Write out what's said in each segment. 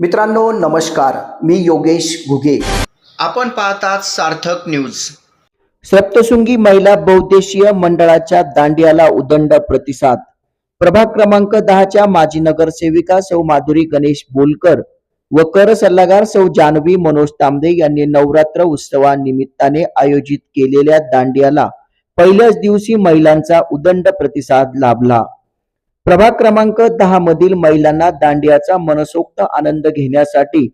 मित्रांनो नमस्कार. मी योगेश घुगे. आपण पाहतात सार्थक न्यूज. सप्तशृंगी महिला बहुद्देशीय मंडळाच्या दांडियाला उदंड प्रतिसाद. प्रभाग क्रमांक दहाच्या माजी नगरसेविका सौ माधुरी गणेश बोलकर व कर सल्लागार सौ जानवी मनोज तांबे यांनी नवरात्र उत्सवानिमित्ताने आयोजित केलेल्या दांडियाला पहिल्याच दिवशी महिलांचा उदंड प्रतिसाद लाभला. प्रभाग क्रमांक दहा मधील महिलांना दांडियाचा मनसोक्त आनंद घेण्यासाठी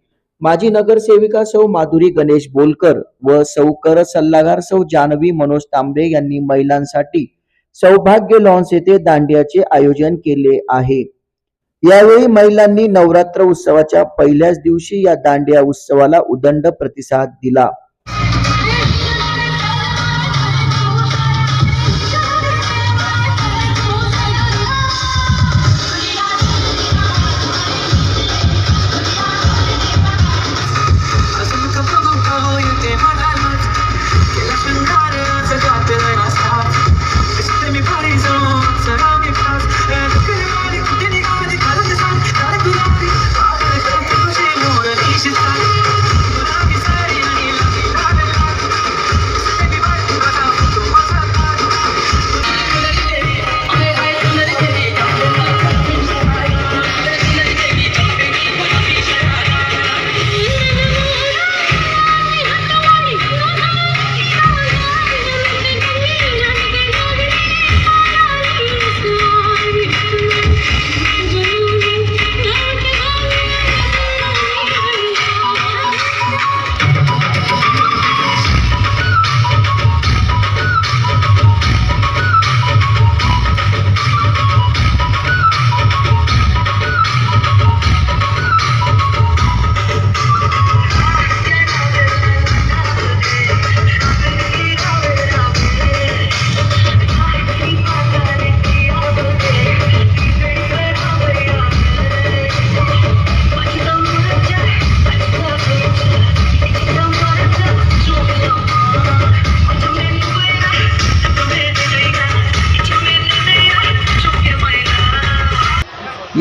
माजी नगरसेविका सौ माधुरी गणेश बोलकर व सौ कर सल्लागार सौ जानवी मनोज तांबे यांनी महिलांसाठी सौभाग्य लॉन्स येथे दांडियाचे आयोजन केले आहे. यावेळी महिलांनी नवरात्र उत्सवाच्या पहिल्याच दिवशी या दांडिया उत्सवाला उदंड प्रतिसाद दिला.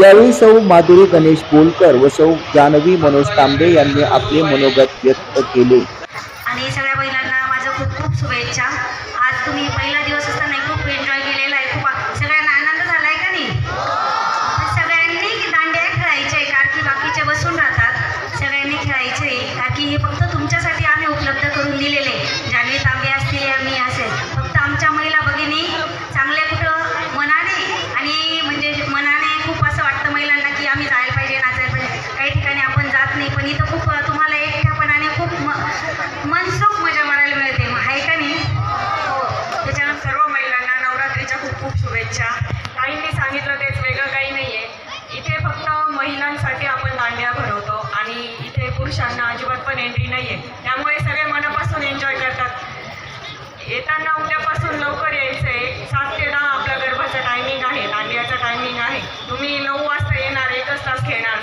यावेळी सौ माधुरी गणेश बोलकर व सौ जानवी मनोज तांबे यांनी आपले मनोगत व्यक्त केले. आणि सगळ्या महिलांना माझ्या खूप खूप शुभेच्छा. आज तुम्ही पहिला दिवस असताना खूप एन्जॉय केलेला आहे खूप आ- सगळ्यांना आनंद झाला आहे का नाही तर सगळ्यांनी दांड्या खेळायचे आहे कारण की बाकीचे बसून राहतात सगळ्यांनी खेळायचे आहे कारण की हे फक्त तुमच्यासाठी आम्ही उपलब्ध करून दिलेले आहे. जानवी तांबे असतील या मी असेल फक्त आमच्या महिला भगिनी चांगल्या कुठं मनाने आणि म्हणजे मनाने खूप असं वाटतं महिलांना की आम्ही जायला पाहिजे नाचायला पाहिजे काही ठिकाणी आपण जात नाही पण इथं खूप तुम्हाला एकट्यापणाने खूप म मनसोख मजा मारायला मिळते आहे का नाही हो त्याच्यानंतर सर्व महिलांना नवरात्रीच्या खूप खूप शुभेच्छा काहींनी सांगितलं तेच वेगळं काही नाही आहे इथे फक्त महिलांसाठी आपण दांड्या भरवतो आणि इथे पुरुषांना अजिबात पण एंट्री नाही आहे त्यामुळे सगळे मनापासून एन्जॉय करतात. येताना उद्यापासून लवकर यायचं आहे सात ते दहा आपल्या गरबाचा टायमिंग आहे. दांडियाचा टायमिंग आहे. तुम्ही नऊ वाजता येणार एकच तास खेळणार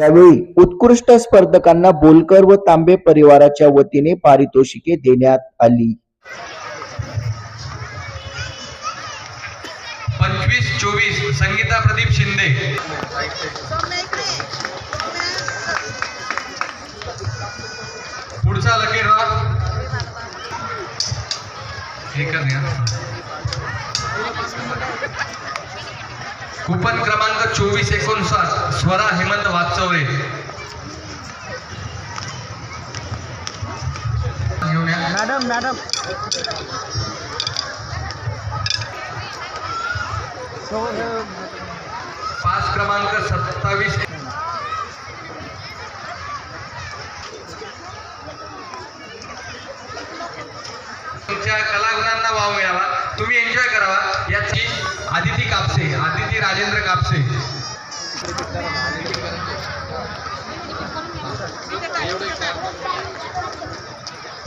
यावेळी उत्कृष्ट स्पर्धकांना बोलकर व तांबे परिवाराच्या वतीने पारितोषिके देण्यात आली. पंचवीस चोवीस संगीता प्रदीप शिंदे. पुढचा लकीर हे कर कुपन क्रमांक चोवीस एकोणसाठ स्वरा हेमंत या. Madam madam. पाच क्रमांक सत्तावीस. त्यांच्या कलागुणांना वाव मिळावा. तुम्ही एन्जॉय करावा याची आदिती कापसे आदिती राजेंद्र कापसे.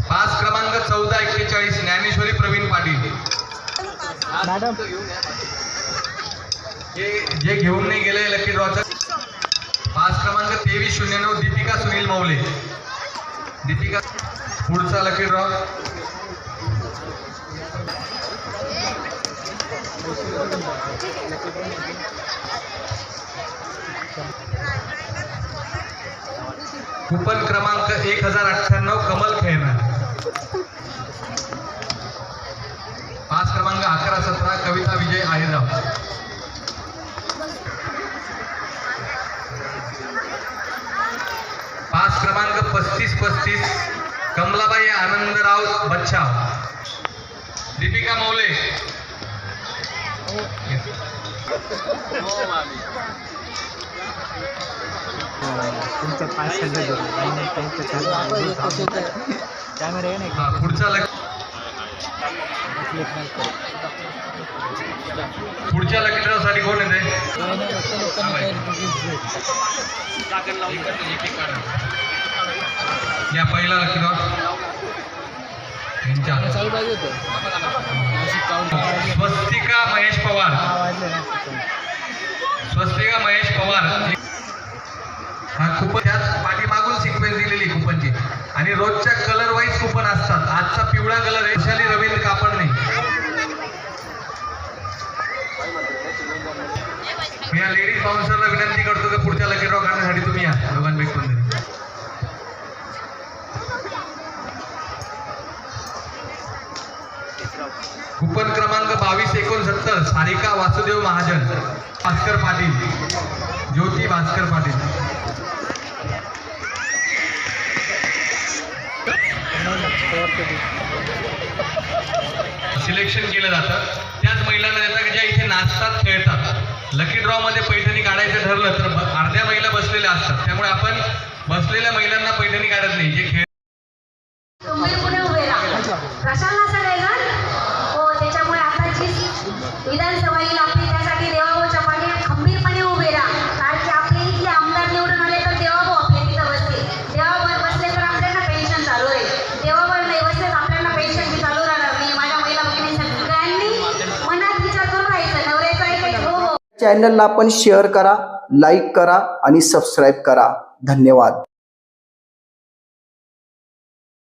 पास क्रमांक चौदा एक्केचाळीस ज्ञानेश्वरी प्रवीण पाटील. जे घेऊन नाही गेले लकी ड्रॉचं पास क्रमांक तेवीस शून्य नऊ दीपिका सुनील मौले. दीपिका पुढचा लकी ड्रॉ कुपन क्रमांक एक हजार अठ्ठ्याण्णव कमल खेळणार. पाच क्रमांक अकरा सतरा कविता विजय आहेरराव. पाच क्रमांक पस्तीस पस्तीस कमलाबाई आनंदराव बच्छाव दीपिका मौले. कॅमेरा आहे हा पुढचा पुढच्या लकीसाठी कोण येते? या पहिला लकी यांच्या स्वस्तिका महेश पवार. स्वस्तिका महेश पवार. हा कुपन त्यात पाठीमागून सिक्वेन्स दिलेली कुपनची आणि रोजच्या कलर वाईज कुपन असतात. आजचा पिवळा कलर आहे. वैशाली रवींद्र कापड नाही मी या लेडीज बाउन्सरला विनंती करतो. कुपन क्रमांक बावीस एकोणसत्तर सारिका वासुदेव महाजन भास्कर पाटील. ज्योती भास्कर पाटील. सिलेक्शन केलं जातं. त्याच महिलांना देतात की ज्या इथे नाचतात खेळतात. लकी ड्रॉ मध्ये पैठणी काढायचं ठरलं तर अर्ध्या महिला बसलेल्या असतात. त्यामुळे आपण बसलेल्या महिलांना पैठणी काढत नाही. जे खेळ विधानसभा येईल आपली त्यासाठी देवाभाऊच्या पाठी खंबीरपणे उभे राहा. कारण की आपले इथले आमदार निवडून आले तर देवाभाऊ आपल्या तिथं देवाभाऊ बसले तर आपल्याला पेन्शन चालू राहील देवाभाऊ नाही बसले तर आपल्याला पेन्शन बी चालू राहणार माझ्या महिला भगिनी सगळ्यांनी मनात विचार करून राहायचं. ऐकायचं हो हो. चॅनलला आपण शेअर करा लाईक करा आणि सबस्क्राईब करा. धन्यवाद.